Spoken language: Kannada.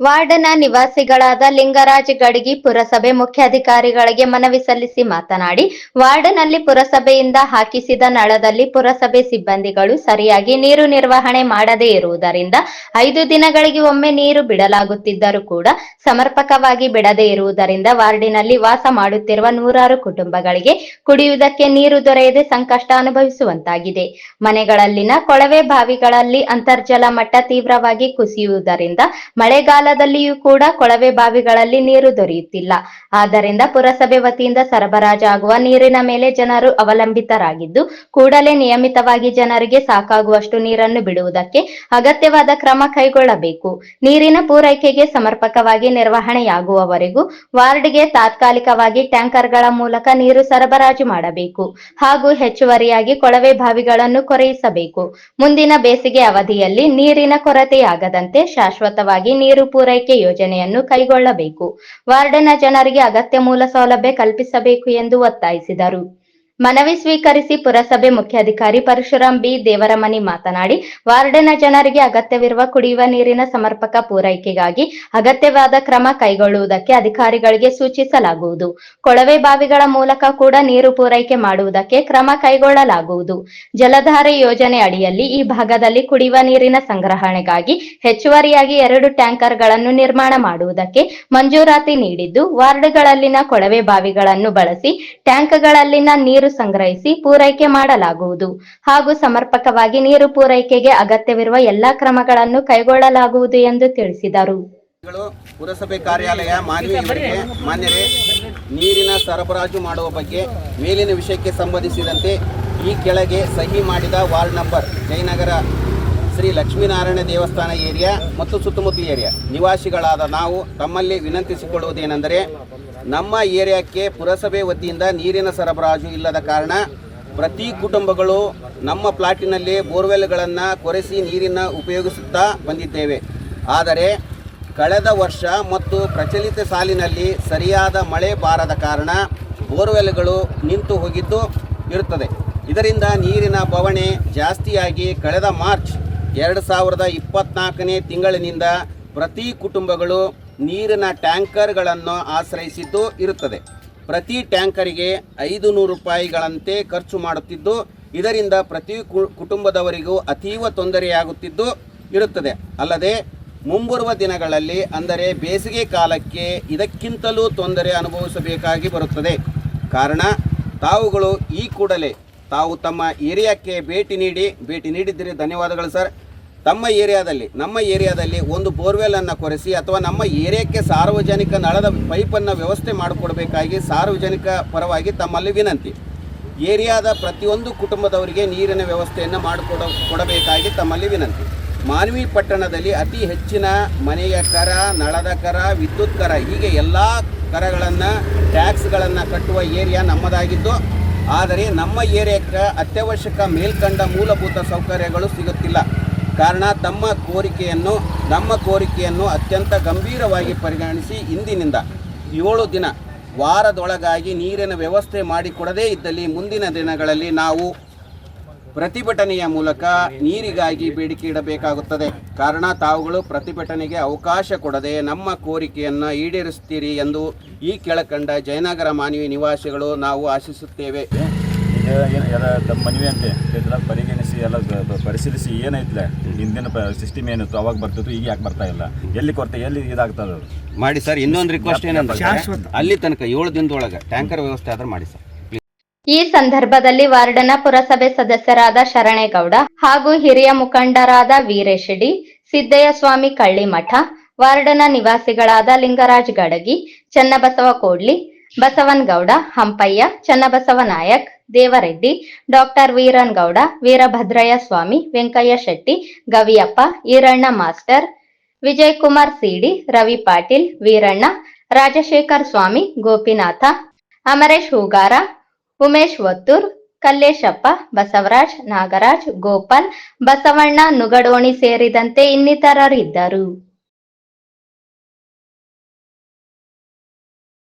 ವಾರ್ಡ್ನ ನಿವಾಸಿಗಳಾದ ಲಿಂಗರಾಜ್ ಗಡಿಗಿ ಪುರಸಭೆ ಮುಖ್ಯಾಧಿಕಾರಿಗಳಿಗೆ ಮನವಿ ಸಲ್ಲಿಸಿ ಮಾತನಾಡಿ, ವಾರ್ಡ್ನಲ್ಲಿ ಪುರಸಭೆಯಿಂದ ಹಾಕಿಸಿದ ನಳದಲ್ಲಿ ಪುರಸಭೆ ಸಿಬ್ಬಂದಿಗಳು ಸರಿಯಾಗಿ ನೀರು ನಿರ್ವಹಣೆ ಮಾಡದೇ ಇರುವುದರಿಂದ ಐದು ದಿನಗಳಿಗೆ ಒಮ್ಮೆ ನೀರು ಬಿಡಲಾಗುತ್ತಿದ್ದರೂ ಕೂಡ ಸಮರ್ಪಕವಾಗಿ ಬಿಡದೇ ಇರುವುದರಿಂದ ವಾರ್ಡಿನಲ್ಲಿ ವಾಸ ಮಾಡುತ್ತಿರುವ ನೂರಾರು ಕುಟುಂಬಗಳಿಗೆ ಕುಡಿಯುವುದಕ್ಕೆ ನೀರು ದೊರೆಯದೆ ಸಂಕಷ್ಟ ಅನುಭವಿಸುವಂತಾಗಿದೆ. ಮನೆಗಳಲ್ಲಿನ ಕೊಳವೆ ಬಾವಿಗಳಲ್ಲಿ ಅಂತರ್ಜಲ ಮಟ್ಟ ತೀವ್ರವಾಗಿ ಕುಸಿಯುವುದರಿಂದ ಮಳೆಗಾಲದಲ್ಲಿಯೂ ಕೂಡ ಕೊಳವೆ ಬಾವಿಗಳಲ್ಲಿ ನೀರು ದೊರೆಯುತ್ತಿಲ್ಲ. ಆದ್ದರಿಂದ ಪುರಸಭೆ ವತಿಯಿಂದ ಸರಬರಾಜಾಗುವ ನೀರಿನ ಮೇಲೆ ಜನರು ಅವಲಂಬಿತರಾಗಿದ್ದು, ಕೂಡಲೇ ನಿಯಮಿತವಾಗಿ ಜನರಿಗೆ ಸಾಕಾಗುವಷ್ಟು ನೀರನ್ನು ಬಿಡುವುದಕ್ಕೆ ಅಗತ್ಯವಾದ ಕ್ರಮ ಕೈಗೊಳ್ಳಬೇಕು. ನೀರಿನ ಪೂರೈಕೆಗೆ ಸಮರ್ಪಕವಾಗಿ ನಿರ್ವಹಣೆಯಾಗುವವರೆಗೂ ವಾರ್ಡ್ಗೆ ತಾತ್ಕಾಲಿಕವಾಗಿ ಟ್ಯಾಂಕರ್ಗಳ ಮೂಲಕ ನೀರು ಸರಬರಾಜು ಮಾಡಬೇಕು. ಹಾಗೂ ಹೆಚ್ಚುವರಿಯಾಗಿ ಕೊಳವೆ ಬಾವಿಗಳನ್ನು ಕೊರೆಯಿಸಬೇಕು. ಮುಂದಿನ ಬೇಸಿಗೆ ಅವಧಿಯಲ್ಲಿ ನೀರಿನ ಕೊರತೆಯಾಗದಂತೆ ಶಾಶ್ವತವಾಗಿ ನೀರು ಪೂರೈಕೆ ಯೋಜನೆಯನ್ನು ಕೈಗೊಳ್ಳಬೇಕು. ವಾರ್ಡ್ನ ಜನರಿಗೆ ಅಗತ್ಯ ಮೂಲ ಸೌಲಭ್ಯ ಕಲ್ಪಿಸಬೇಕು ಎಂದು ಒತ್ತಾಯಿಸಿದರು. ಮನವಿ ಸ್ವೀಕರಿಸಿ ಪುರಸಭೆ ಮುಖ್ಯಾಧಿಕಾರಿ ಪರಶುರಾಮ್ ಬಿ. ದೇವರಮನಿ ಮಾತನಾಡಿ, ವಾರ್ಡಿನ ಜನರಿಗೆ ಅಗತ್ಯವಿರುವ ಕುಡಿಯುವ ನೀರಿನ ಸಮರ್ಪಕ ಪೂರೈಕೆಗಾಗಿ ಅಗತ್ಯವಾದ ಕ್ರಮ ಕೈಗೊಳ್ಳುವುದಕ್ಕೆ ಅಧಿಕಾರಿಗಳಿಗೆ ಸೂಚಿಸಲಾಗುವುದು. ಕೊಳವೆ ಬಾವಿಗಳ ಮೂಲಕ ಕೂಡ ನೀರು ಪೂರೈಕೆ ಮಾಡುವುದಕ್ಕೆ ಕ್ರಮ ಕೈಗೊಳ್ಳಲಾಗುವುದು. ಜಲಧಾರೆ ಯೋಜನೆ ಅಡಿಯಲ್ಲಿ ಈ ಭಾಗದಲ್ಲಿ ಕುಡಿಯುವ ನೀರಿನ ಸಂಗ್ರಹಣೆಗಾಗಿ ಹೆಚ್ಚುವರಿಯಾಗಿ ಎರಡು ಟ್ಯಾಂಕರ್ಗಳನ್ನು ನಿರ್ಮಾಣ ಮಾಡುವುದಕ್ಕೆ ಮಂಜೂರಾತಿ ನೀಡಿದ್ದು, ವಾರ್ಡ್ಗಳಲ್ಲಿನ ಕೊಳವೆ ಬಾವಿಗಳನ್ನು ಬಳಸಿ ಟ್ಯಾಂಕ್ಗಳಲ್ಲಿನ ನೀರು ಸಂಗ್ರಹಿಸಿ ಪೂರೈಕೆ ಮಾಡಲಾಗುವುದು. ಹಾಗೂ ಸಮರ್ಪಕವಾಗಿ ನೀರು ಪೂರೈಕೆಗೆ ಅಗತ್ಯವಿರುವ ಎಲ್ಲಾ ಕ್ರಮಗಳನ್ನು ಕೈಗೊಳ್ಳಲಾಗುವುದು ಎಂದು ತಿಳಿಸಿದರು. ಪುರಸಭೆ ಕಾರ್ಯಾಲಯ ಮಾನ್ವಿ ಇವರಿಗೆ ಮಾನ್ಯರೇ, ನೀರಿನ ಸರಬರಾಜು ಮಾಡುವ ಬಗ್ಗೆ ಮೇಲಿನ ವಿಷಯಕ್ಕೆ ಸಂಬಂಧಿಸಿದಂತೆ ಈ ಕೆಳಗೆ ಸಹಿ ಮಾಡಿದ ವಾರ್ಡ್ ನಂಬರ್ ಜಯನಗರ ಶ್ರೀ ಲಕ್ಷ್ಮೀನಾರಾಯಣ ದೇವಸ್ಥಾನ ಏರಿಯಾ ಮತ್ತು ಸುತ್ತಮುತ್ತಲ ಏರಿಯಾ. ನಿವಾಸಿಗಳಾದ ನಾವು ತಮ್ಮಲ್ಲಿ ವಿನಂತಿಸಿಕೊಳ್ಳುವುದೇನೆಂದರೆ ನಮ್ಮ ಏರಿಯಾಕ್ಕೆ ಪುರಸಭೆ ವತಿಯಿಂದ ನೀರಿನ ಸರಬರಾಜು ಇಲ್ಲದ ಕಾರಣ ಪ್ರತಿ ಕುಟುಂಬಗಳು ನಮ್ಮ ಪ್ಲಾಟಿನಲ್ಲಿ ಬೋರ್ವೆಲ್ಗಳನ್ನು ಕೊರೆಸಿ ನೀರಿನ ಉಪಯೋಗಿಸುತ್ತಾ ಬಂದಿದ್ದೇವೆ. ಆದರೆ ಕಳೆದ ವರ್ಷ ಮತ್ತು ಪ್ರಚಲಿತ ಸಾಲಿನಲ್ಲಿ ಸರಿಯಾದ ಮಳೆ ಬಾರದ ಕಾರಣ ಬೋರ್ವೆಲ್ಗಳು ನಿಂತು ಹೋಗಿದ್ದು ಇರುತ್ತದೆ. ಇದರಿಂದ ನೀರಿನ ಬವಣೆ ಜಾಸ್ತಿಯಾಗಿ ಕಳೆದ ಮಾರ್ಚ್ ಎರಡು ಸಾವಿರದ ಇಪ್ಪತ್ನಾಲ್ಕನೇ ತಿಂಗಳಿನಿಂದ ಪ್ರತಿ ಕುಟುಂಬಗಳು ನೀರಿನ ಟ್ಯಾಂಕರ್ಗಳನ್ನು ಆಶ್ರಯಿಸಿದ್ದು ಇರುತ್ತದೆ. ಪ್ರತಿ ಟ್ಯಾಂಕರಿಗೆ ಐದು ನೂರು ರೂಪಾಯಿಗಳಂತೆ ಖರ್ಚು ಮಾಡುತ್ತಿದ್ದು, ಇದರಿಂದ ಪ್ರತಿ ಕುಟುಂಬದವರಿಗೂ ಅತೀವ ತೊಂದರೆಯಾಗುತ್ತಿದ್ದು ಇರುತ್ತದೆ. ಅಲ್ಲದೆ, ಮುಂಬರುವ ದಿನಗಳಲ್ಲಿ ಅಂದರೆ ಬೇಸಿಗೆ ಕಾಲಕ್ಕೆ ಇದಕ್ಕಿಂತಲೂ ತೊಂದರೆ ಅನುಭವಿಸಬೇಕಾಗಿ ಬರುತ್ತದೆ. ಕಾರಣ, ತಾವುಗಳು ಈ ಕೂಡಲೇ ತಾವು ತಮ್ಮ ಏರಿಯಾಕ್ಕೆ ಭೇಟಿ ನೀಡಿ, ಭೇಟಿ ನೀಡಿದ್ದೀರಿ. ಧನ್ಯವಾದಗಳು ಸರ್. ತಮ್ಮ ಏರಿಯಾದಲ್ಲಿ, ನಮ್ಮ ಏರಿಯಾದಲ್ಲಿ ಒಂದು ಬೋರ್ವೆಲನ್ನು ಕೊರೆಸಿ ಅಥವಾ ನಮ್ಮ ಏರಿಯಾಕ್ಕೆ ಸಾರ್ವಜನಿಕ ನಳದ ಪೈಪನ್ನು ವ್ಯವಸ್ಥೆ ಮಾಡಿಕೊಡಬೇಕಾಗಿ ಸಾರ್ವಜನಿಕ ಪರವಾಗಿ ತಮ್ಮಲ್ಲಿ ವಿನಂತಿ. ಏರಿಯಾದ ಪ್ರತಿಯೊಂದು ಕುಟುಂಬದವರಿಗೆ ನೀರಿನ ವ್ಯವಸ್ಥೆಯನ್ನು ಮಾಡಿಕೊಡ, ಕೊಡಬೇಕಾಗಿ ತಮ್ಮಲ್ಲಿ ವಿನಂತಿ. ಮಾನವಿ ಪಟ್ಟಣದಲ್ಲಿ ಅತಿ ಹೆಚ್ಚಿನ ಮನೆಯ ಕರ, ನಳದ ಕರ, ವಿದ್ಯುತ್ ಕರ, ಹೀಗೆ ಎಲ್ಲ ಕರಗಳನ್ನು, ಟ್ಯಾಕ್ಸ್ಗಳನ್ನು ಕಟ್ಟುವ ಏರಿಯಾ ನಮ್ಮದಾಗಿದ್ದು ಆದರೆ ನಮ್ಮ ಏರಿಯಾಕ್ಕೆ ಅತ್ಯವಶ್ಯಕ ಮೇಲ್ಕಂಡ ಮೂಲಭೂತ ಸೌಕರ್ಯಗಳು ಸಿಗುತ್ತಿಲ್ಲ. ಕಾರಣ ತಮ್ಮ ಕೋರಿಕೆಯನ್ನು, ನಮ್ಮ ಕೋರಿಕೆಯನ್ನು ಅತ್ಯಂತ ಗಂಭೀರವಾಗಿ ಪರಿಗಣಿಸಿ ಇಂದಿನಿಂದ ಏಳು ದಿನ ವಾರದೊಳಗಾಗಿ ನೀರಿನ ವ್ಯವಸ್ಥೆ ಮಾಡಿಕೊಡದೇ ಇದ್ದಲ್ಲಿ ಮುಂದಿನ ದಿನಗಳಲ್ಲಿ ನಾವು ಪ್ರತಿಭಟನೆಯ ಮೂಲಕ ನೀರಿಗಾಗಿ ಬೇಡಿಕೆ ಇಡಬೇಕಾಗುತ್ತದೆ. ಕಾರಣ ತಾವುಗಳು ಪ್ರತಿಭಟನೆಗೆ ಅವಕಾಶ ಕೊಡದೆ ನಮ್ಮ ಕೋರಿಕೆಯನ್ನು ಈಡೇರಿಸುತ್ತೀರಿ ಎಂದು ಈ ಕೆಳಕಂಡ ಜಯನಗರ ಮಾನವಿ ನಿವಾಸಿಗಳು ನಾವು ಆಶಿಸುತ್ತೇವೆ. ಪರಿಶೀಲಿಸಿ ಏನೈತ್ಲೆ? ಹಿಂದಿನ ಸಿಸ್ಟಮ್ ಏನಿತ್ತು ಅವಾಗ ಬರ್ತಿತ್ತು ಈಗ ಯಾಕೆ ಬರ್ತಾ ಇಲ್ಲ? ಎಲ್ಲಿ ಕೊರತೆ ಎಲ್ಲಿ ಇದಾಗ್ತದ ಮಾಡಿ ಸರ್ ಇನ್ನೊಂದು ರಿಕ್ವೆಸ್ಟ್ ಏನಂದ್ರೆ ಅಲ್ಲಿ ತನಕ ಏಳು ದಿನದೊಳಗೆ ಟ್ಯಾಂಕರ್ ವ್ಯವಸ್ಥೆ ಆದ್ರೆ ಮಾಡಿ ಸರ್ ಈ ಸಂದರ್ಭದಲ್ಲಿ ವಾರ್ಡನ ಪುರಸಭೆ ಸದಸ್ಯರಾದ ಶರಣೇಗೌಡ ಹಾಗೂ ಹಿರಿಯ ಮುಖಂಡರಾದ ವೀರೇಶ್ ಡಿ ಸಿದ್ದಯ್ಯ ಸ್ವಾಮಿ ಕಳ್ಳಿಮಠ ವಾರ್ಡನ ನಿವಾಸಿಗಳಾದ Lingaraj Gadagi Channabasava Kodli Basavanagowda Hampayya Channabasava Nayak Devareddy, doctor Veerangowda, Veerabhadrayya Swami, Venkayya Shetty, Gaviyappa, Eeranna master Vijay Kumar C D, Ravi Patil, Veeranna, Rajashekar Swami, Gopinath, Amaresh Hoogar, Umesh Ottur, Kalleshappa, Basavaraj, Nagaraj, Gopal, Basavanna Nugadoni ಸೇರಿದಂತೆ ಇನ್ನಿತರರಿದ್ದರು.